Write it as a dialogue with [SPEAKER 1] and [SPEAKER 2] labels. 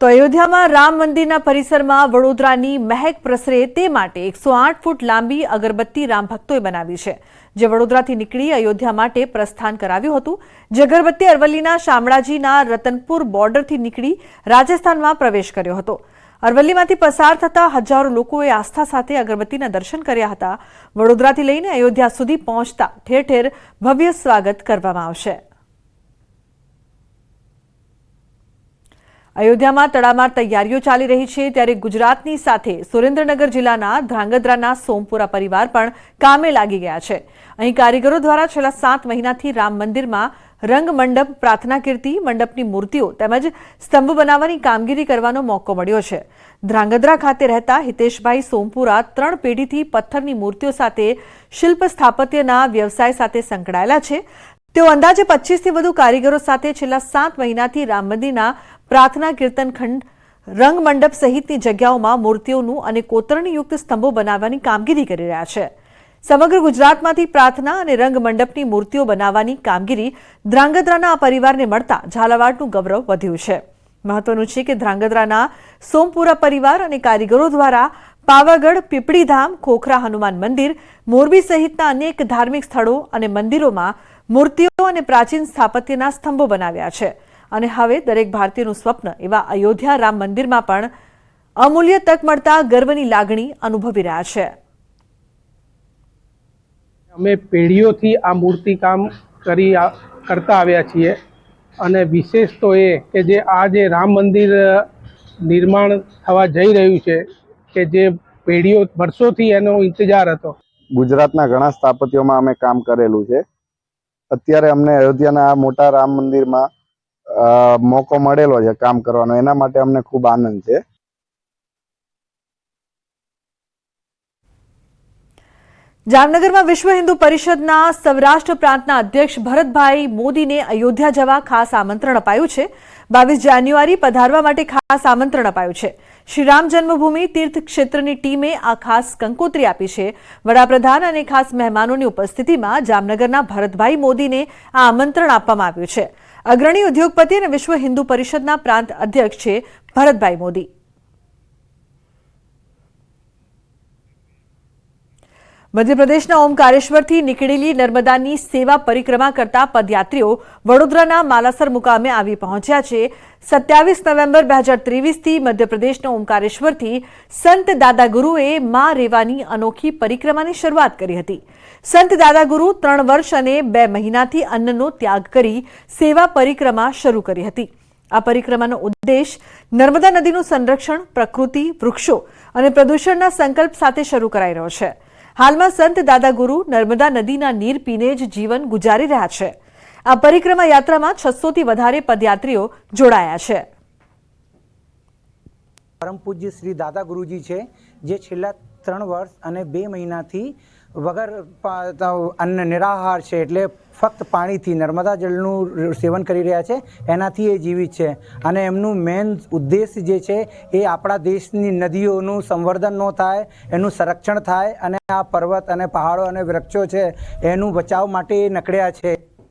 [SPEAKER 1] તો અયોધ્યામાં રામ મંદિરના પરિસરમાં વડોદરાની મહેક પ્રસરે તે માટે એકસો આઠ ફૂટ લાંબી અગરબત્તી રામ ભક્તોએ બનાવી છે, જે વડોદરાથી નીકળી અયોધ્યા માટે પ્રસ્થાન કરાવ્યું હતું. જે અગરબત્તી અરવલ્લીના શામળાજીના રતનપુર બોર્ડરથી નીકળી રાજસ્થાનમાં પ્રવેશ કર્યો હતો. અરવલ્લીમાંથી પસાર થતા હજારો લોકોએ આસ્થા સાથે અગરબત્તીના દર્શન કર્યા હતા. વડોદરાથી લઈને અયોધ્યા સુધી પહોંચતા ઠેર ઠેર ભવ્ય સ્વાગત કરવામાં આવશે. અયોધ્યામાં તડામાર તૈયારીઓ ચાલી રહી છે ત્યારે ગુજરાતની સાથે સુરેન્દ્રનગર જિલ્લાના ધ્રાંગધ્રાના સોમપુરા પરિવાર પણ કામે લાગી ગયા છે. અહીં કારીગરો દ્વારા છેલ્લા સાત મહિનાથી રામ મંદિરમાં રંગ મંડપ, પ્રાર્થના કીર્તિ, મંડપની મૂર્તિઓ તેમજ સ્તંભ બનાવવાની કામગીરી કરવાનો મોકો મળ્યો છે. ધ્રાંગધ્રા ખાતે રહેતા હિતેશભાઈ સોમપુરા ત્રણ પેઢીથી પથ્થરની મૂર્તિઓ સાથે શિલ્પ સ્થાપત્યના વ્યવસાય સાથે સંકળાયેલા છે. તેઓ અંદાજે પચીસથી વધુ કારીગરો સાથે છેલ્લા સાત મહિનાથી રામ મંદિરના પ્રાર્થના, કીર્તન, ખંડ રંગ મંડપ સહિતની જગ્યાઓમાં મૂર્તિઓનું અને કોતરણીયુક્ત સ્તંભો બનાવવાની કામગીરી કરી રહ્યા છે. સમગ્ર ગુજરાતમાંથી પ્રાર્થના અને રંગ મંડપની મૂર્તિઓ બનાવવાની કામગીરી ધ્રાંગધ્રાના આ પરિવારને મળતા ઝાલાવાડનું ગૌરવ વધ્યું છે. મહત્વનું છે કે ધ્રાંગધ્રાના સોમપુરા પરિવાર અને કારીગરો દ્વારા પાવાગઢ, પીપળીધામ, ખોખરા, હનુમાન મંદિર, મોરબી સહિતના અનેક ધાર્મિક સ્થળો અને મંદિરોમાં મૂર્તિઓ અને પ્રાચીન સ્થાપત્યના સ્તંભો બનાવ્યા છે. અને હવે દરેક ભારતીયનું સ્વપ્ન એવા અયોધ્યા રામ મંદિરમાં પણ અમૂલ્ય તક મળતા ગર્વની લાગણી અનુભવી રહ્યા છે.
[SPEAKER 2] અમે પેઢીઓથી આ મૂર્તિકામ કરી કરતા આવ્યા છીએ અને વિશેષ તો એ કે જે આ જે રામ મંદિર નિર્માણ થવા જઈ રહ્યું છે કે જે પેઢીઓ વર્ષોથી એનો ઇંતજાર હતો.
[SPEAKER 3] ગુજરાતના ઘણા સ્થાપત્યોમાં અમે કામ કરેલું છે. અત્યારે અમને અયોધ્યાના આ મોટા રામ મંદિરમાં મોકો મળેલો છે કામ કરવાનો. એના માટે અમને ખૂબ આનંદ છે.
[SPEAKER 1] જામનગરમાં વિશ્વ હિન્દુ પરિષદના સૌરાષ્ટ્ર પ્રાંતના અધ્યક્ષ ભરતભાઈ મોદીને અયોધ્યા જવા ખાસ આમંત્રણ અપાયું છે. બાવીસ જાન્યુઆરી પધારવા માટે ખાસ આમંત્રણ અપાયું છે. શ્રી રામ જન્મભૂમિ તીર્થ ક્ષેત્રની ટીમે આ ખાસ કંકોત્રી આપી છે. વડાપ્રધાન અને ખાસ મહેમાનોની ઉપસ્થિતિમાં જામનગરના ભરતભાઈ મોદીને આ આમંત્રણ આપવામાં આવ્યું છે. અગ્રણી ઉદ્યોગપતિ અને વિશ્વ હિન્દુ પરિષદના પ્રાંત અધ્યક્ષ છે ભરતભાઈ મોદી. મધ્યપ્રદેશના ઓમકારેશ્વરથી નીકળેલી નર્મદાની સેવા પરિક્રમા કરતા પદયાત્રીઓ વડોદરાના માલાસર મુકામે આવી પહોંચ્યા છે. સત્યાવીસ નવેમ્બર બે હજાર ત્રેવીસથી મધ્યપ્રદેશના ઓમકારેશ્વરથી સંત દાદાગુરુએ મા રેવાની અનોખી પરિક્રમાની શરૂઆત કરી હતી. સંત દાદાગુરુ ત્રણ વર્ષ અને બે મહિનાથી અન્નનો ત્યાગ કરી સેવા પરિક્રમા શરૂ કરી હતી. આ પરિક્રમાનો ઉદ્દેશ નર્મદા નદીનું સંરક્ષણ, પ્રકૃતિ, વૃક્ષો અને પ્રદૂષણના સંકલ્પ સાથે શરૂ કરાઈ રહ્યો છે. હાલમાં સંત દાદાગુરુ નર્મદા નદીના નીર પીને જ જીવન ગુજારી રહ્યા છે. આ પરિક્રમા યાત્રામાં છસોથી વધારે પદયાત્રીઓ જોડાયા છે.
[SPEAKER 4] પરમ પૂજ્ય શ્રી દાદા ગુરુજી છે, જે છેલ્લા ત્રણ વર્ષ અને બે મહિનાથી વગર અન્ન નિરાહાર છે એટલે ફક્ત પાણીથી નર્મદા જળનું સેવન કરી રહ્યા છે, એનાથી એ જીવિત છે. અને એમનું મેન ઉદ્દેશ જે છે, એ આપણા દેશની નદીઓનું સંવર્ધન ન થાય, એનું સંરક્ષણ થાય અને આ પર્વત અને પહાડો અને વૃક્ષો છે, એનું બચાવ માટે એ નકળ્યા છે.